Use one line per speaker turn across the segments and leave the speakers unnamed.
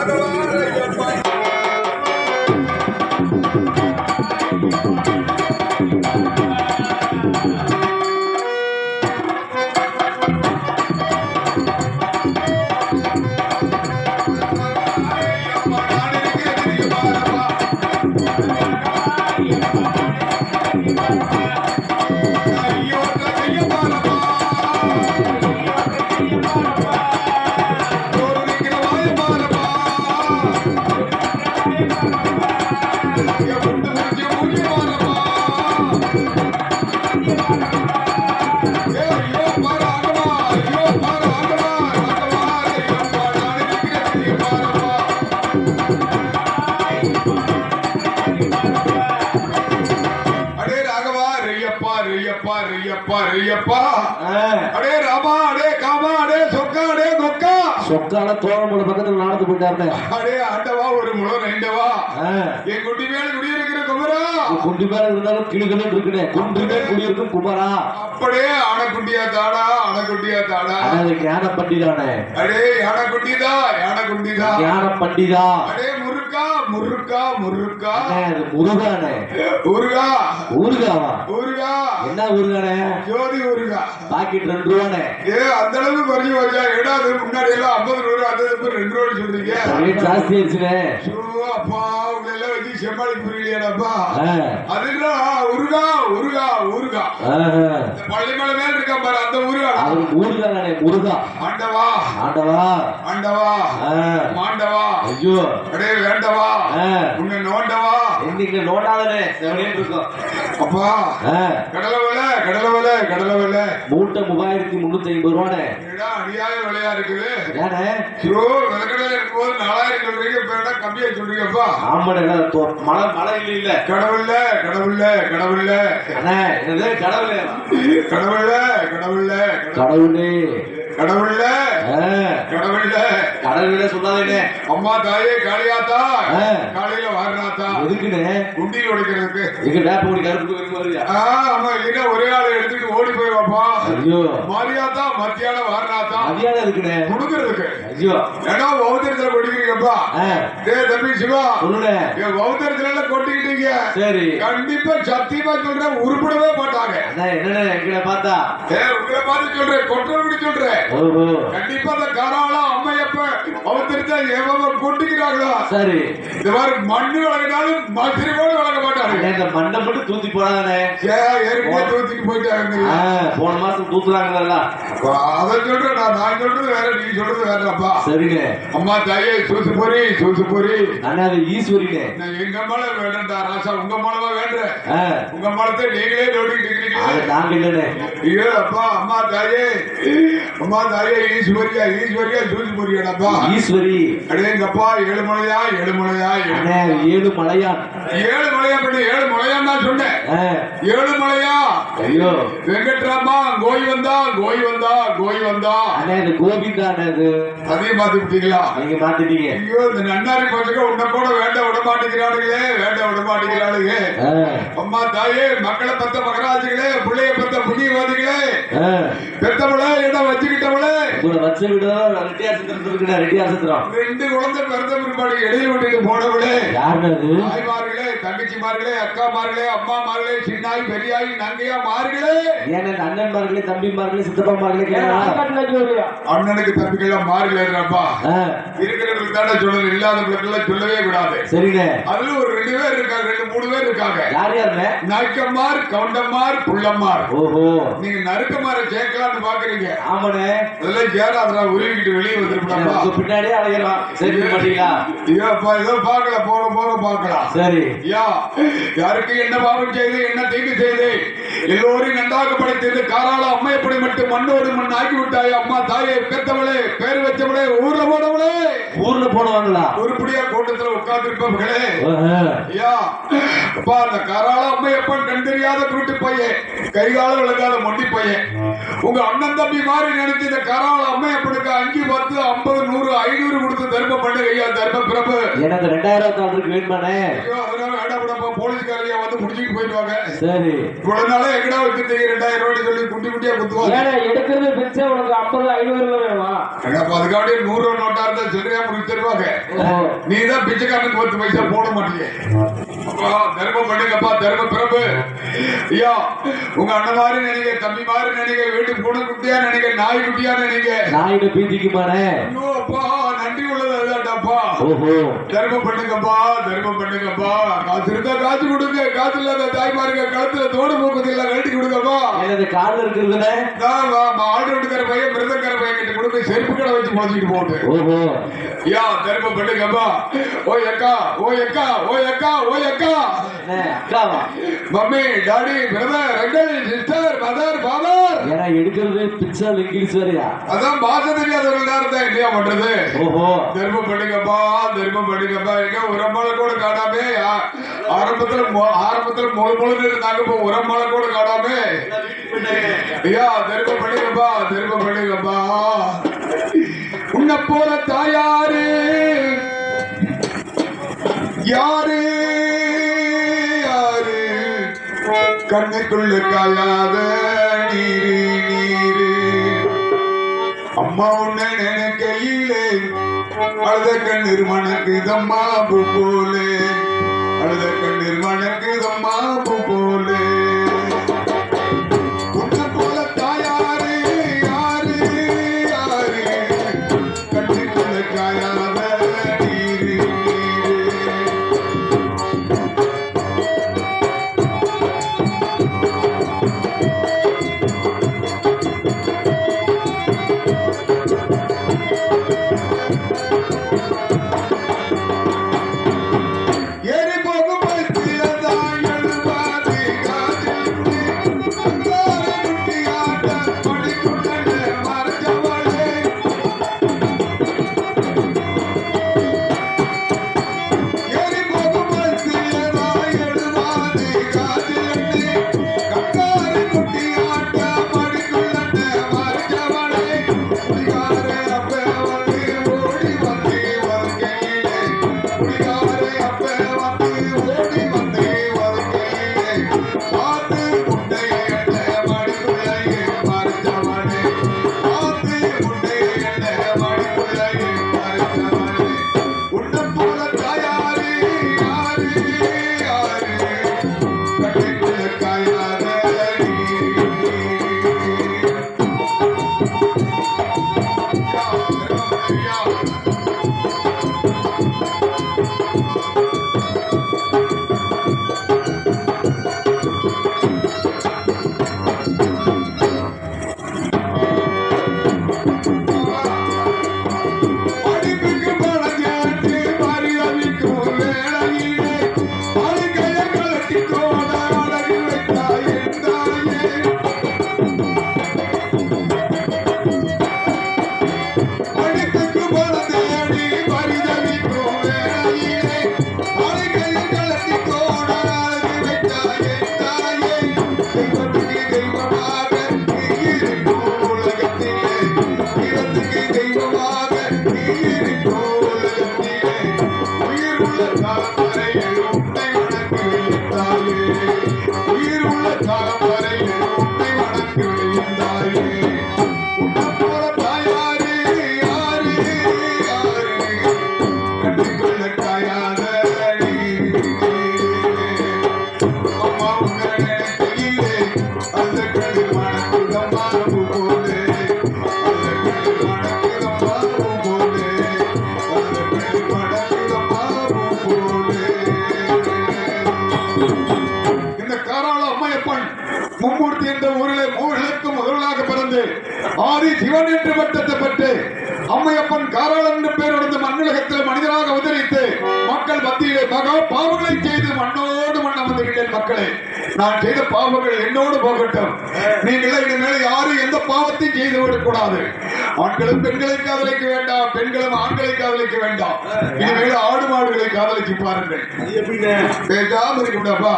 அடே ரெய்யப்பா
ஆ,
அடே ராமா அடே காமா அடே சொக்கா அடே கொக்கா
சொக்கால தோழமுள்ள பக்கத்துல நடந்து போயிட்டாருன்னு
அடே ஆண்டவா ஒரு முழம் ரெண்டவா
ஆ,
என் குட்டி மேல குடியிருக்கிற குமரா.
குண்டி மேல இருந்தாலும் கிளிகளும் இருக்குனே. குண்டுமே குடியிருக்கும் குமரா.
அப்படியே ஆனக்குட்டியா தாடா ஆனக்குட்டியா தாடா.
அதாவது ஞான பண்டிதானே
அடே யானைக்குட்டிதா யானைக்குட்டிதா.
ஞான பண்டிதா
அடே முருக்கா முருக்கா முருக்கா
அது முருகானே.
ஊருகா.
ஊருகாவா?
ஊருகா.
என்ன ஊருகானே?
ஜோதி ஊருகா
பாக்கெட் ரெண்டு ரூபானே?
ஏ அந்த அளவுக்கு குறைஞ்சு வச்சா ஏடா அது முன்னாடி எல்லாம் ஐம்பது ரூபா அது இப்ப ரெண்டு ரூபாய் சொல்றீங்க.
ரேட் ஜாஸ்தி ஆயிடுச்சுனே.
அப்பா உங்களை எல்லாம் வச்சு செம்மாளிக்க புரியலையாடாப்பா?
ஆ,
அதுதான் உருகா உருகா. இந்த பள்ளிமலை மேல இருக்கா பாரு அந்த ஊருகா
அவர் ஊருகானே முருகா.
ஆண்டவா.
ஆண்டவா.
ஆண்டவா. மாண்டவா.
ஐயோ.
அடே வேண்டவா. உன்னை நோண்டவா.
இன்னைக்கு செவனேன்னு இருக்கும்.
அப்பா கடலை விலை கடலை விலை கடலை விலை.
மூட்டை மூவாயிரத்தி முன்னூத்தி ஐம்பது ரூபானே
அநியாய விலையா இருக்குது?
ஏனே
ஐயோ விலக்கடையில இருக்கும்போது நாலாயிரம் சொல்றீங்க இப்ப கம்மியா சொல்றீங்கப்பா
தோ- மழை மழை இல்ல இல்ல
கடவுள்ல கடவுள்ல கடவுள்ல
அண்ணே என்னது கடவுளே
கடவுள்ல கடவுள்ல
கடவுளே.
கடவுள்ல கடவுள்ல
கடவுளே. சொல்லாதேனே
அம்மா தாயே காளியாத்தா. காலையில வாரணாத்தா.
எதுக்குண்ணே
குண்டியில் உடைக்கிறதுக்கு
எங்க வேப்பங்குடி கருப்பு கோயில் வருயா
ஆ, ஆமா இல்லைன்னா ஒரே ஆளை எடுத்துட்டு ஓடி போய் வாப்பா.
ஐயோ.
மாரியாத்தா மத்தியான வாரணாத்தா.
மதியானம் எதுக்குண்ணே
கொடுக்கறதுக்கு.
ஐயோ.
ஏன்னா பௌத்தரத்துல கொடிக்கிறீங்கப்பா
ஆ,
டே தம்பி சிவா. என் பௌத்தரத்துல எல்லாம் கொட்டிக்கிட்டீங்க.
சரி.
கண்டிப்பா சத்தியமா சொல்றேன் உருப்படவே மாட்டாங்க.
என்னண்ணே எங்களை பார்த்தா?
ஏ உங்களை பார்த்து சொல்றேன் கொட்டுறபடி சொல்றேன். கண்டிப்பா அந்த கராளா அம்மையப்ப பௌத்தரத்தை எவன் கொட்டிக்கிறாங்களோ
சரி.
இந்த மாதிரி மண்ணு வழங்கினாலும் மசிறிவோடு வழங்க மாட்டாங்க.
இந்த மண்ணை மட்டும் தூத்தி
ஏ, ஏற்கனவே தூத்திட்டு போயிட்டாங்க.
போன மாசம் தூத்துறாங்கல்ல
அதை சொல்றேன் நான் நான் சொல்றது வேற நீ சொல்றது வேறப்பா.
சரிண்ணே
அம்மா தாயே சூசு பொறி சூசு
அண்ணா அது ஈஸ்வரினே
நான் எங்க மேல வேண்டா ராசா உங்க மேலவா வேண்டேன் உங்க மலத்தை நீங்களே நோட்டிட்டு
நாங்க
ஐயோ அப்பா அம்மா தாயே. அம்மா தாயே ஈஸ்வரியா ஈஸ்வரியா சூசு பொறியாடப்பா
ஈஸ்வரி.
அடேங்கப்பா ஏழு மலையா ஏழு மலையா ஏழு
அண்ணே ஏழு
மலையா. பண்ணி ஏழு மலையான்னு தான் சொன்னேன். ஏழு மலையா?
ஐயோ.
வெங்கட்ராமா கோய் வந்தா கோய் வந்தா கோய் வந்தா.
அண்ணே இது கோபிந்தா அண்ணே இது.
அதையும் பார்த்து விட்டீங்களா
நீங்க மாத்திட்டீங்க
ஐயோ இந்த நன்னாரி பசங்க உன்னை கூட வேண்ட விட மாட்டேங்கிறானுங்களே வேண்ட விட மாட்டேங்கிறானுங்க அம்மா தாயே மக்களை பத்த மகராஜிகளே பிள்ளைய பத்த புண்ணியவாதிகளே. பெத்தவளே இடம் வச்சுக்கிட்டவளே
உங்களை வச்ச விடுதல் ரெட்டியா சித்திரம் இருக்குண்ணே ரெட்டியா சித்திரம்.
ரெண்டு குழந்தை பிறந்த பிற்பாடு இடையில விட்டுட்டு போனவளே.
யாருண்ணே அது?
தாய்மார்களே தங்கச்சிமார்களே அக்காமார்களே அம்மாமார்களே சின்னாய் பெரியாய் நங்கையா மார்களே.
ஏன்னா அண்ணன்மார்களே தம்பிமார்களே சித்தப்பாமார்களே
அண்ணனுக்கு தம்பிக்கெல்லாம் மாறுகிறப்பா இருக்கிறவங்களுக்கு தானே சொல்லணும் இல்லாதவங்களுக்கு எல்லாம் சொல்லவே கூடாது.
சரிண்ணே.
அதுல ஒரு ரெண்டு பேர் இருக்காங்க ரெண்டு மூணு பேர் இருக்காங்க.
யார் யாருண்ணே?
நாய்க்கம்மார் கவுண்டம்மார் புள்ளம்மார்.
ஓஹோ.
நீங்க நறுக்கமாரை சேர்க்கலாம்னு பாக்குறீங்க.
ஆமாண்ணே.
அதெல்லாம் சேராதரா உருவிக்கிட்டு வெளியே வந்துருப்பா
உங்க பின்னாடியே அலையலாம் சரி மாட்டீங்களா?
ஐயோப்பா ஏதோ பார்க்கல போக போக பார்க்கலாம்.
சரி.
ஐயா யாருக்கு என்ன பாவம் செய்து என்ன தீங்கு செய்து? எல்லோரையும் நன்றாக படைத்தது காராள அம்மையப்படி மட்டும் மண்ணோடு மண் ஆக்கி விட்டாய் அம்மா தாயை பெத்தவளே பேர் வச்சவளே ஊர்ல போனவளே.
ஊர்ல போனவாங்களா?
உருப்படியா கூட்டத்துல உட்கார்ந்து இருப்பவர்களே
ஆஹா.
ஐயா அப்பா அந்த கராள அம்மையப்பன் கண் தெரியாத குருட்டு பையன் கைகால விளங்காத மொண்டி பையன் உங்க அண்ணன் தம்பி மாதிரி நினைச்சு இந்த கராள அம்மையப்பனுக்கு அஞ்சு பத்து ஐம்பது நூறு ஐநூறு கொடுத்து தர்மம் பண்ணுங்க ஐயா தர்ம பிரபு
எனக்கு ரெண்டாயிரம்
ஐயோ அதெல்லாம் வேண்டாம் போலீஸ்காரங்க வந்து முடிச்சுட்டு போயிடுவாங்க
சரி.
இவ்வளவு நாளா எங்கடா வச்சிருந்தீங்க ரெண்டாயிரம் ரூபாய் சொல்லி குட்டி குட்டியா குத்துவாங்க.
எடுக்கிறது பிச்சை உனக்கு ஐம்பது ஐநூறு ரூபாய் வேணுமா?
அப்ப அதுக்காண்டி நூறு ரூபா நோட்டா இருந்தா சில்லறையா முடிச்சு தருவாங்க. நீ தான் பிச்சைக்காரனுக்கு பத்து பைசா போட மாட்டீங்க தர்மம் பண்ணுங்கப்பா தர்ம பிரபு ஐயா உங்க அண்ணன் மாதிரி நினைக்க தம்பி மாதிரி நினைக்க வீட்டு பூனை குட்டியா நினைக்க நாய் குட்டியா நினைக்க
நாயுடு
ஐயோ, அப்பா நன்றி உள்ளது
ஓஹோ.
தர்மம் பண்ணுங்கப்பா தர்மம் பண்ணுங்கப்பா. காசு இருந்தா காசு கொடுங்க. காசு இல்லாத தாய்மாருங்க கழுத்துல தோடு போக்குது இல்ல கழட்டி கொடுங்கப்பா.
எனது காலில் இருக்கிறதுல
ஆடு விட்டுக்கிற பையன் மிருதக்கார பையன் கிட்ட கொடுக்க செருப்பு கடை வச்சு போச்சுட்டு போட்டு. யா தர்மம் பண்ணுங்கப்பா. ஓ அக்கா ஓ அக்கா ஓ அக்கா ஓ அக்கா. Mummy daddy brother uncle sister mother father.
ஏன்னா எடுக்கிறது பிச்சை இங்கிலீஷ் வேறையா?
அதான் பாஷை தெரியாதவர்கள் தான் இருந்தா என்னையா பண்றது?
ஓஹோ.
தர்மம் பண்ணுங்கப்பா திரும்ப பண்ணுங்கப்பா எங்க உரமலை கூட காணாமே ஆரம்பத்துல ஆரம்பத்துல முழு முழுன்னு இருந்தாங்க இப்போ உரமலை கூட காணாமே. ஐயா திரும்ப பண்ணுங்கப்பா திரும்ப பண்ணுங்கப்பா உன்னை போல தாயாரு. யாரு? யாரு? கண்ணுக்குள்ள காயாத நீரு நீரு. அம்மா உன்னை நினைக்கையிலே அழுத கண்ணீர் மணக்குதம்மா பூ போலே. அழுத கண்ணீர் மணக்குதம்மா பூ போலே. மும்மூர்த்தி என்ற ஊரிலே மூர்களுக்கு முதல்வராக பிறந்து ஆதி சிவன் என்று பட்டத்தை பெற்று அம்மையப்பன் காராளன் என்று பெயருடைய மண்ணுலகத்தில் மனிதனாக உதரித்து மக்கள் மத்தியிலே மகா பாவங்களை செய்து மண்ணோடு மண் அமர்ந்துகின்றேன் மக்களே. நான் செய்த பாவங்கள் என்னோடு போகட்டும். நீங்கள் இனிமேல் யாரும் எந்த பாவத்தையும் செய்து விடக்கூடாது. ஆண்களும் பெண்களை காதலிக்க வேண்டாம். பெண்களும் ஆண்களை காதலிக்க வேண்டாம். இனிமேல் ஆடு மாடுகளை காதலிச்சு பாருங்கள். பேசாம இருக்கக்கூடாப்பா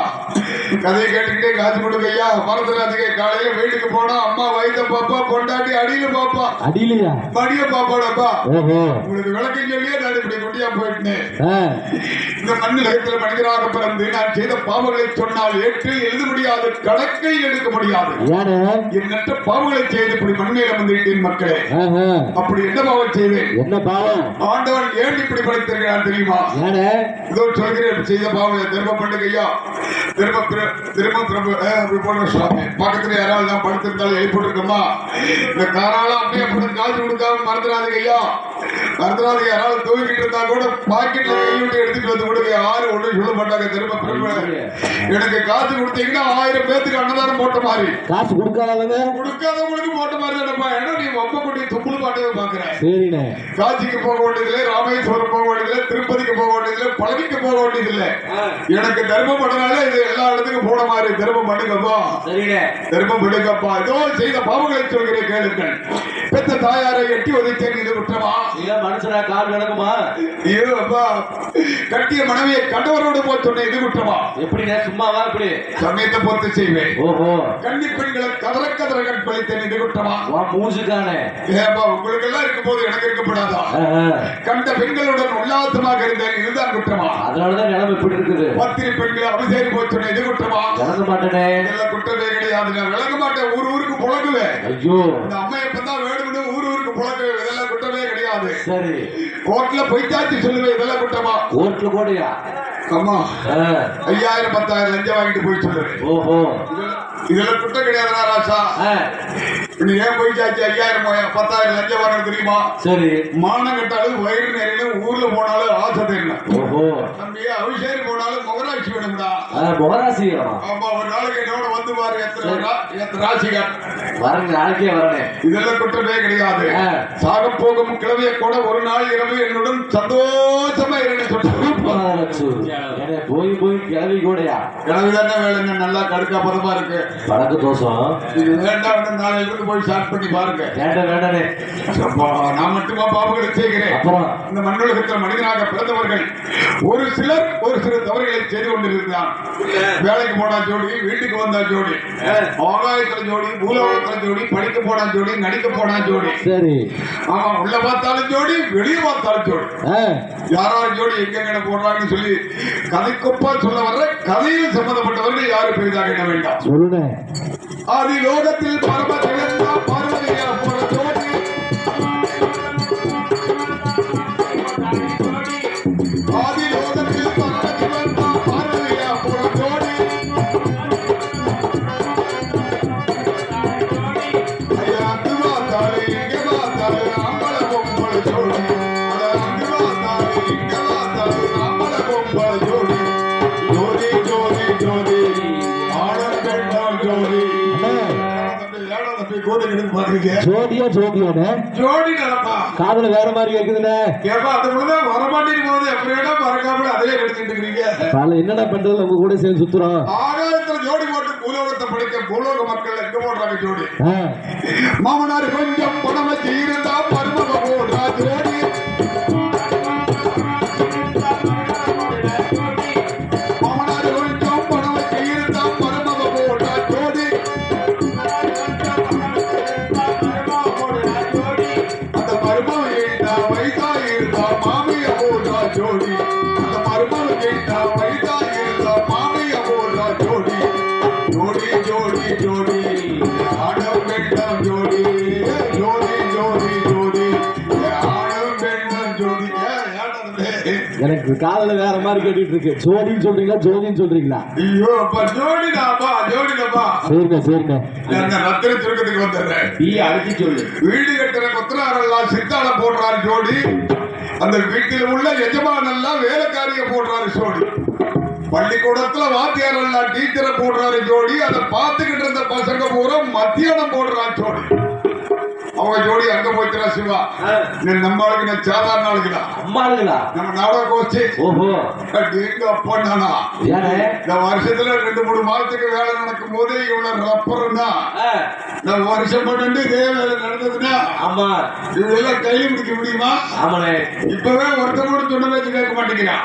கதையை கேட்டுக்கிட்டே காசு கொடுக்கையா மறந்துடாதீங்க காலையில வீட்டுக்கு போனா அம்மா வயித்த பாப்பா பொண்டாட்டி அடியில பாப்பா.
அடியிலையா?
மடிய பாப்பாடாப்பா.
ஓஹோ.
உங்களுக்கு விளக்கம் சொல்லியே நான் இப்படி குட்டியா போயிட்டேன். இந்த மண்ணிலகத்தில் மனிதராக பிறந்து நான் செய்த பாவங்களை சொன்னால் ஏற்று எழுத முடியாது கணக்கை எடுக்க முடியாது. எண்ணற்ற பாவங்களை செய்து இப்படி மண்ணில வந்துவிட்டேன் மக்களே. அப்படி என்ன பாவம் செய்தேன்
என்ன பாவம்?
ஆண்டவன் ஏன் இப்படி படைத்திருக்கிறான் தெரியுமா? இதோ சொல்கிறேன் செய்த பாவம் திரும்ப திரும்ப பிர- திரும்ப சுவாமி. பக்கத்துல யாராவது நான் படுத்திருந்தாலும் எழுப்பிட்டுருக்கோமா இந்த காரால அப்படியே அப்படி காசு கொடுக்காம மறந்துடாதீங்க ஐயா. மறந்துடாதீங்க. யாராவது தூக்கிட்டு இருந்தா கூட பாக்கெட்ல கை விட்டு எடுத்துட்டு வந்து கொடுங்க யாரும் ஒண்ணும் சொல்ல மாட்டாங்க. திரும்ப எனக்கு காசு கொடுத்தீங்கன்னா ஆயிரம் பேத்துக்கு அன்னதானம் போட்ட மாதிரி?
காசு கொடுக்காதவங்க.
கொடுக்காதவங்களுக்கு போட்ட மாதிரி தானப்பா. ஏன்னா நீ ஒப்ப துப்புளு பாட்டவே பாக்குறேன்
சரிண்ணே.
காஞ்சிக்கு போக வேண்டியதில்லை ராமேஸ்வரம் போக வேண்டியதில்லை திருப்பதிக்கு போக வேண்டியதில்லை பழனிக்கு போக வேண்டியதில்லை எனக்கு தர்மம் பண்ணனால இது எல்லா இடத்துக்கும் போன மாதிரி தர்மம் பண்ணுங்கப்பா
சரிண்ணே.
தர்மம் பண்ணுங்கப்பா. இதோ செய்த பாவங்களை சொல்கிறேன் கேளுங்கள். பெத்த தாயாரை எட்டி உதைத்தேன் இது குற்றமா?
நீங்க மனுஷனா கால் நடக்குமா
ஐயோ அப்பா. கட்டிய மனைவியை கண்டவரோடு போய் சொன்ன இது குற்றமா?
எப்படிண்ணே சும்மாவா இப்படி.
சமயத்தை பொறுத்து செய்வேன்.
ஓஹோ
கன்னி பெண்களை கதற கதற கற்பழித்தேன் இது குற்றமா?
வா மூஞ்சுக்கானே.
ஏப்பா உங்களுக்கு எல்லாம் இருக்கும் போது எனக்கு இருக்கப்படாதா? கண்ட பெண்களுடன் உல்லாசமாக இருந்தேன் இதுதான் குற்றமா?
அதனாலதான் நிலைமை இப்படி இருக்குது.
பத்திரி பெண்களை அபிஷேகி போச்சு இது குற்றமா?
இறங்க மாட்டேனே.
இதெல்லாம் குற்றமே கிடையாது நான் விளங்க மாட்டேன் ஊர் ஊருக்கு புழங்குவேன்.
ஐயோ.
இந்த அம்மா எப்பதான் வேணும்னு புழங்குவேன் இதெல்லாம் குற்றமே கிடையாது.
சரி.
கோர்ட்ல பொய்த்தாச்சு சொல்லுவேன் இதெல்லாம் குற்றமா?
ஓட்டுல கோடையா
அம்மா
ஆ,
ஐயாயிரம் பத்தாயிரம் லஞ்சம் வாங்கிட்டு போய் சொல்லுவேன்
ஓஹோ.
இதெல்லாம் குற்றம் கிடையாதுடா ராசா
ஆ,
நீ ஏன் போயிட்டாச்சு ஐயாயிரம் போய் பத்தாயிரம் லஞ்சம் வாங்க தெரியுமா?
சரி.
மானம் கட்டாலும் வயிறு நிறையணும் ஊர்ல போனாலும் ஆசை தெரியணும்
ஓஹோ.
தம்பி அபிஷேகம் போனாலும் முகராட்சி வேணும்டா.
ஆ, முகராசியம்
ஆமா ஒரு நாளைக்கு என்னோட வந்து பாரு எத்தனை எத்தனை ராசிகள்?
வரேன் நாளைக்கே
இதெல்லாம் குற்றமே கிடையாது. சாக போகும் கிழமையை கூட ஒரு நாள் இரவு என்னுடன் சந்தோஷமா இருன்னு
என்னை போய் போய் கிளவி கூடையா?
தானே வேலைங்க நல்லா கடுக்கா பதமா இருக்கு.
வடக்கு தோசம்.
இது வேண்டாம் நாளையில இருந்து போய் ஸ்டார்ட் பண்ணி பாருங்க.
வேண்டாம் வேண்டானே
நான் மட்டுமா பாவங்களை செய்கிறேன்
அப்புறம்?
இந்த மண்ணுலகத்தில் மனிதனாக பிறந்தவர்கள் ஒரு சிலர் ஒரு சில தவறுகளை செய்து கொண்டிருந்தான் வேலைக்கு போனா ஜோடி வீட்டுக்கு வந்தா ஜோடி ஆகாயத்துல ஜோடி பூலோகத்துல ஜோடி படிக்க போனா ஜோடி நடிக்க போனா ஜோடி.
சரி.
ஆமா உள்ள பார்த்தாலும் ஜோடி வெளியே பார்த்தாலும் ஜோடி. யாராவது ஜோடி எங்க எங்க போடுறாங்கன்னு சொல்லி கதைக்கொப்பா சொல்ல வர்ற கதையில் சம்பந்தப்பட்டவர்கள் யாரும் பெரிதாக எண்ண வேண்டாம்.
சொல்லுனே.
ஆதி லோகத்தில் பரம ஜெகந்தா பார்வதியா கோடி
ஜோதியா ஜோதியானே
ஜோடி நடப்பா.
காதுல வேற மாதிரி கேக்குதுண்ணே
ஏப்பா அந்த பொழுது வரமாட்டேன்னு போது எப்படி வேணா மறக்காம அதே எடுத்துட்டு இருக்கிறீங்க
பல என்னடா பண்றது? உங்க கூட சேர்ந்து சுத்துறோம்.
ஆகாயத்துல ஜோடி போட்டு பூலோகத்தை படிக்க பூலோக மக்கள் எங்க போடுறாங்க ஜோடி? மாமனார் கொஞ்சம் பணம் வச்சு
காதுல வேற மாதிரி கேட்டுட்டு இருக்கு. ஜோதின்னு சொல்றீங்களா ஜோதின்னு சொல்றீங்களா?
ஐயோ அப்பா ஜோடிடாப்பா ஜோடிடாப்பா
சரிண்ணே சரிண்ணே
அந்த ரத்தின சுருக்கத்துக்கு வந்துடுறேன்.
நீ அடிச்சு சொல்லு.
வீடு கட்டுற கொத்தனாரெல்லாம் சித்தால போடுறாரு ஜோடி. அந்த வீட்டில் உள்ள எஜமானெல்லாம் வேலைக்காரிய போடுறாரு ஜோடி. பள்ளிக்கூடத்துல வாத்தியார் எல்லாம் டீச்சரை போடுறாரு ஜோடி. அதை பார்த்துக்கிட்டு இருந்த பசங்க பூரா மத்தியானம் போடுறான் ஜோடி. அவங்க ஜோடி அங்க போய்க்கிறா சிவா. நீ நம்ம ஆளுக்கு நான் சாதாரண ஆளுக்குதான்
அம்மாளுங்களா
நம்ம நாடக கோச்சு
ஓஹோ.
எங்க அப்பா நானா
ஏனே
இந்த வருஷத்துல ரெண்டு மூணு மாதத்துக்கு வேலை நடக்கும் போதே இவ்வளவு ரப்பர்னா இந்த வருஷம் பன்னெண்டு இதே வேலை நடந்ததுன்னா?
ஆமா.
இதெல்லாம் கையில் பிடிக்க முடியுமா?
ஆமாண்ணே.
இப்பவே ஒருத்தர் கூட சொன்ன பேச்சு கேட்க மாட்டேங்கிறான்.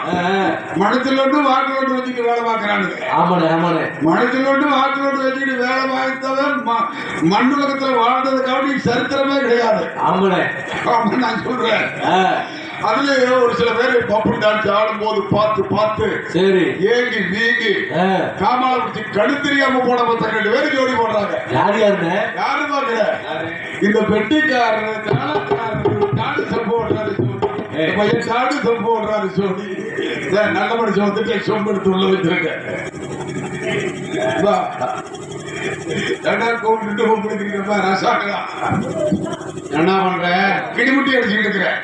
மனசுல ஒன்று வாக்குல ஒன்று வச்சுட்டு வேலை பார்க்கறானுங்க.
ஆமாண்ணே ஆமாண்ணே.
மனசுல ஒன்று வாக்குல ஒன்று வச்சுட்டு வேலை ம- மண்ணுலகத்துல வாழ்ந்ததுக்காக சரித்திரமே கிடையாது.
ஆமாண்ணே
ஆமா நான் சொல்றேன். அதுல ஒரு சில பேர் பப்பு டான்ஸ் ஆடும் போது பார்த்து பார்த்து
சரி.
ஏங்கி வீங்கி காமால பிடிச்சி கழு தெரியாம போன பத்த ரெண்டு பேரும் ஜோடி போடுறாங்க.
யார் யாருண்ணே
யாரு பாக்குற இந்த பெட்டிக்காரர் தாளக்காரர் டான்ஸ் போடுறாரு பையன் டான்ஸ் போடுறாரு இந்த நல்ல மனுஷன் வந்துட்டு சொம்பு எடுத்து உள்ள வச்சிருக்கேன் வா. ஏண்டா கூப்பிட்டு கூப்பிடுறீங்க ரசாங்களா என்ன பண்ற? கிடிமுட்டி அடிச்சுக்கிட்டு இருக்கிறேன்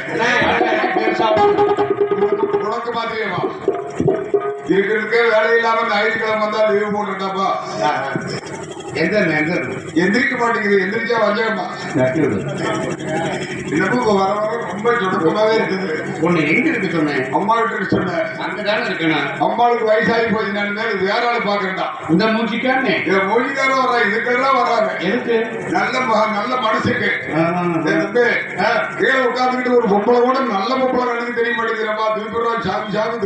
உனக்கு- உனக்கு இருக்கிறதுக்கே வேலை இல்லாம ஞாயிற்றுக்கிழமை வந்தா லீவு போட்டுட்டாப்பா
எந்த எந்த
எந்திரிக்க மாட்டேங்குது எந்திரிச்சா வந்தேம்மா இன்னமும் வர வர ரொம்ப சுணக்கமாவே இருக்குது.
உன்னை எங்க இருக்கு சொன்னேன்?
அம்மா கிட்ட சொன்னேன்.
அங்கதானே இருக்கணும்
அம்மாளுக்கு வயசாகி போச்சு நான் வேற ஆள் பாக்குறேன்டா
இந்த மூச்சிக்கானே
என் மொழிக்காரன் வர்றா? இதுக்கெல்லாம் வர்றாங்க
எதுக்கு?
நல்ல நல்ல
ஆ,
கீழே உட்கார்ந்துக்கிட்டு ஒரு பொம்பளை கூட நல்ல பொம்பளை கண்ணுக்கு தெரிய மாட்டேங்கிறப்பா தூக்குறா சாமி சாமி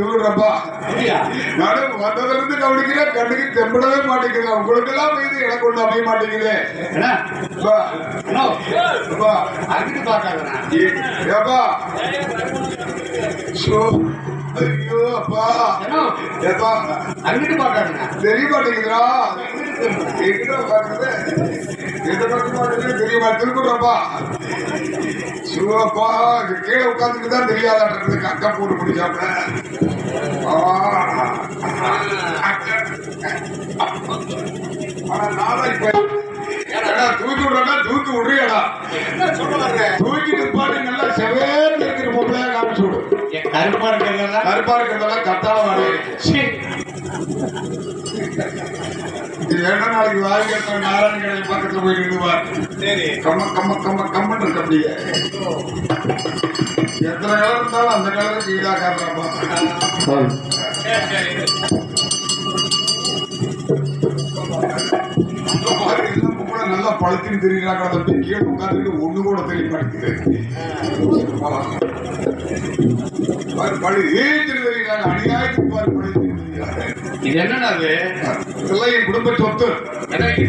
அப்படியா?
நானும் வந்ததுல இருந்து கவனிக்கிறேன் கண்ணுக்கு தெம்படவே மாட்டேங்குது. உங்களுக்கு எல்லாம் இது எனக்கு ஒண்ணு அமைய மாட்டேங்குது ஏப்பா? ஷோ, ஐயோ அப்பா.
அங்கிட்டு பார்க்காதண்ணா.
தெரிய மாட்டேங்குதுடா. எங்கிட்ட பாக்குறது எந்த பக்கம் பாக்குறது தெரிய மாட்டேங்குது. திருக்குறப்பா சிவப்பா கீழே உட்காந்துட்டு தான் தெரியாதாட்டு அக்கா போட்டு பிடிச்சாப்ல தூக்கி தூக்கி விடுறியாடா தூக்கி நிப்பாட்டி நல்லா செவேர்னு இருக்கிற பொம்பளையா காமிச்சு விடு
கருப்பா இருக்கிறதெல்லாம்
கருப்பா இருக்கிறதெல்லாம் கத்தால இது ரெண்டு நாளைக்கு வாரி கட்டுற நாராயண கடை பக்கத்துல போய் நின்றுவார்
சரி
கம்ம கம்ம கம்ம கம்மன் அப்படியே எத்தனை கலர் இருந்தாலும் அந்த கலருக்கு ஈடாக்காரப்பா
சரி,
எல்லாம் பொம்பளை நல்லா பழுத்துன்னு தெரியுறாங்க அப்படியே கீழே உட்காந்துட்டு ஒண்ணு கூட தெரிய மாட்டேங்குது பழு ஏற்றிட்டு தெரியுறாங்க அநியாயத்துக்கு பாரு
இது என்னடா அது?
என் குடும்ப சொத்து.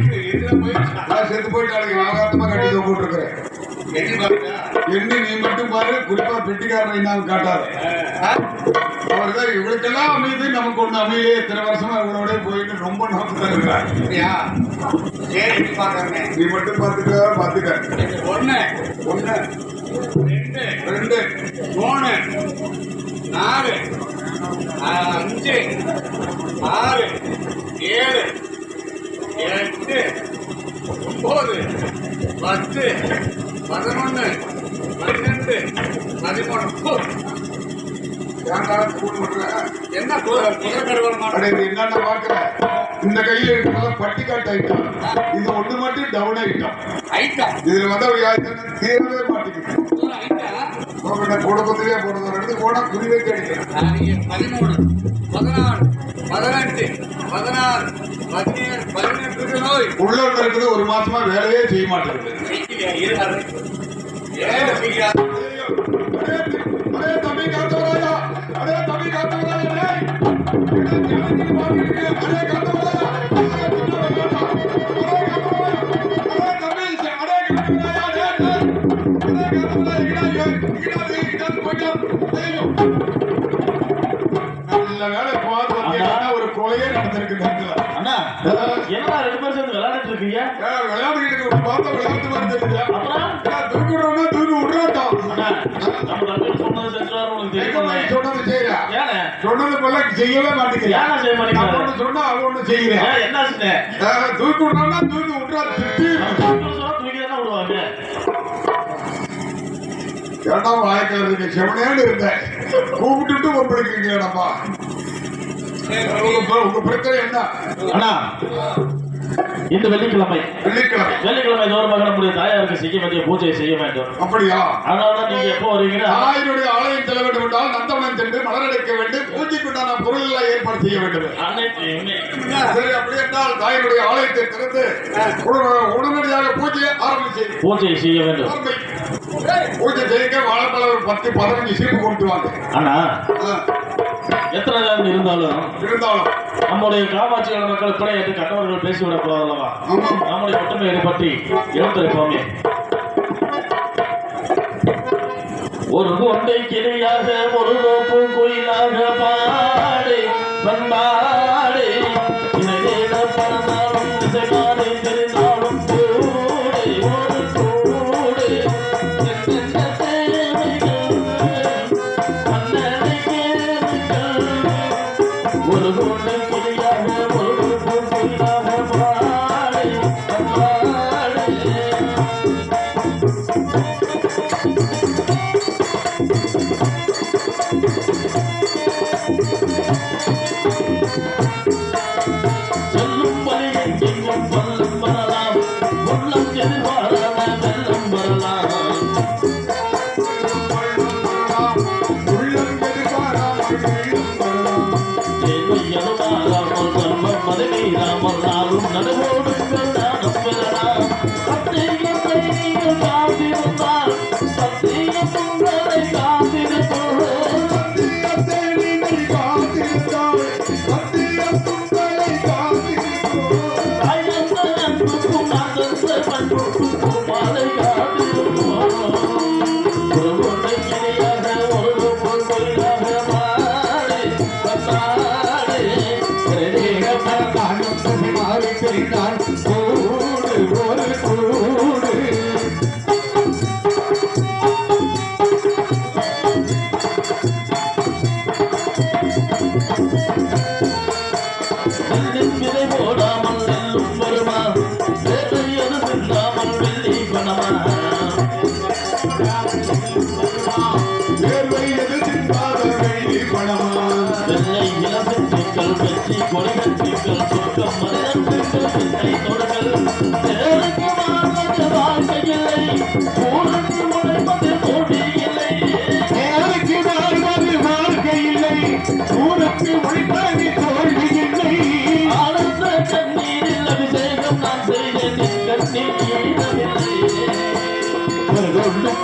போயிடுச்சா?
நான் செத்து போயிட்டாளுங்க. ஆகாத்தமா கட்டி போட்டுருக்கிறேன்.
எண்ணி
என்ன நீ மட்டும் பாரு குறிப்பா பெட்டிக்காரனை நான் காட்டாத
ஆ?
அவர்தான் இவளுக்கெல்லாம் அமைதி நமக்கு ஒண்ணு அமையலே இத்தனை வருஷமா இவளோட போயிட்டு ரொம்ப
எண்ணி பார்க்கறேனே.
நீ மட்டும் பாத்துக்க பாத்துக்க
ஒண்ணு,
ஒண்ணு.
ரெண்டு,
ரெண்டு.
மூணு, நாலு, அஞ்சு, ஆறு, ஏழு, எட்டு, ஒன்பது, பத்து, பதினொன்னு, பன்னெண்டு, பதிமூணு. என்ன
என்னன்னு பாக்குற இந்த கையில இருக்கிறத பட்டிக்காட்டு ஐட்டம் இது ஒண்ணு மட்டும் டவுன் ஐட்டம்
ஐட்டா
இதுல வந்து யாருக்குன்னு தீரவே மாட்டேங்குது. குடும்பத்திலே போடுறது ஒரு போனா குறிவே கிடைக்கும்.
பதிமூணு பதினாலு பதினெட்டு பதினாறு பதினேழு பதினெட்டு நோய்.
உள்ள இருக்குது ஒரு மாசமா வேலையே செய்ய மாட்டேங்குது.
ஏழு செய்யாது
அடே தம்பி காத்தவராயா அடே தம்பி காத்தவராயா டேய் அடே காத்தவராயா நல்ல செய்யவே மாட்டேங்கிறா.
செய்ய
நான் சொன்னா அவ ஒண்ணு செய்கிறா.
என்ன
தூக்கி விடுறோம்னா தூக்கி விடுறா, திட்டி.
விடுவாங்க
ஏடா வாய்க்காலுக்கு செவனேன்னு இருந்தேன். கூப்பிட்டுட்டு உங்க உங்க பிரச்சனை என்ன?
அண்ணா
இந்த வெள்ளிக்கிழமை.
வெள்ளிக்கிழமை.
வெள்ளிக்கிழமை தோறுமாக நம்முடைய தாயாருக்கு செய்ய வேண்டிய பூஜையை செய்ய வேண்டும்.
அப்படியா?
அதனால நீங்க எப்போ வருவீங்கன்னா
தாயினுடைய ஆலயம் செல்ல வேண்டும் என்றால் நந்தவனம் சென்று மலரடைக்க வேண்டும். பூஜைக்குண்டான பொருள் எல்லாம் ஏற்பாடு செய்ய வேண்டும். சரி அப்படி என்றால் தாயினுடைய ஆலயத்தை திறந்து உடனே- உடனடியாக பூஜையை ஆரம்பிச்சு
பூஜை செய்ய வேண்டும்.
பூஜை வாழைப்பழம் ஒரு பத்து பதினஞ்சு சீப்பு
ஆனா எத்தனை நேரம் இருந்தாலும்
இருந்தாலும்.
நம்முடைய காமாட்சி மக்கள் பிழை என்று கண்டவர்கள் பேசிவிடக் கூடாது அல்லவா
ஆமாம்
நம்முடைய ஒற்றுமையை பற்றி எழுந்திருப்போமே ஒரு கொண்டை கிளியாக ஒரு ரோப்பு குயிலாக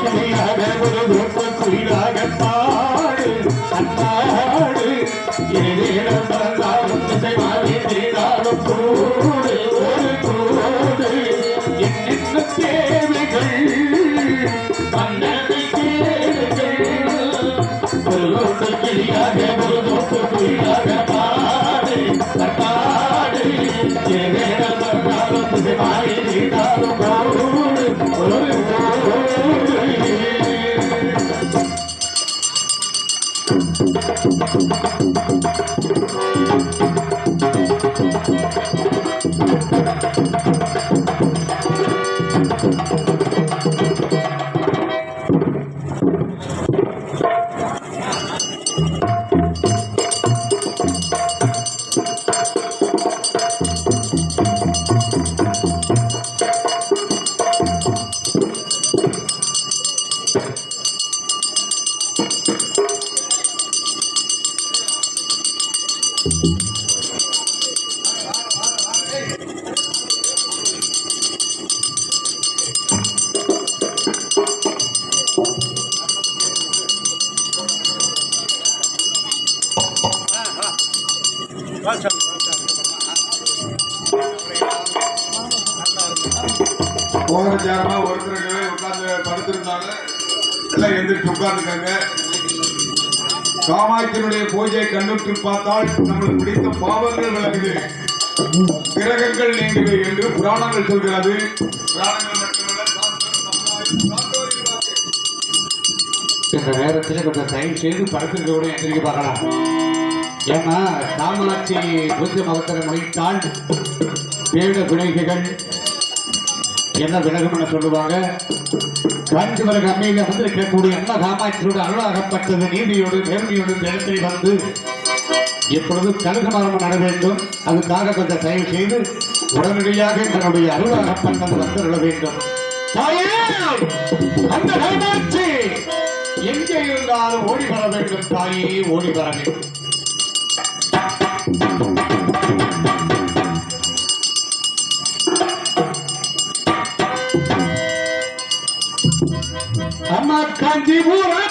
தொண்டு ஒரு தொண்டு குயிலாக பாடு Thank you. பூஜையை பார்த்தால் நம்மளுக்கு பிடித்த பாவங்கள் விலகுது கிரகங்கள் நீங்குது என்று புராணங்கள் சொல்கிறது. புராணங்கள்
இந்த நேரத்தில் கொஞ்சம் தயவு செய்து படத்திற்கு கூட எந்திரிக்க பார்க்கலாம். ஏன்னா காமாட்சி பூஜை மகத்தரை முடித்தால் பேட விளைவுகள் என்ன விலகும் என சொல்லுவாங்க? காஞ்சிபுரம் அம்மையில வந்து இருக்கக்கூடிய அண்ணா காமாட்சியோடு அருளாகப்பட்டது நீதியோடு நேர்மையோடு இந்த இடத்தில் வந்து இப்பொழுது கனகமரம் நட வேண்டும். அதுக்காக கொஞ்சம் தயவு செய்து உடனடியாக தன்னுடைய அருளாக பண்ணம் வந்துள்ள வேண்டும். அந்த கைமாட்சி எங்கே இருந்தாலும் ஓடி வர வேண்டும் தாயே ஓடி வர வேண்டும். அம்மா காஞ்சிபுர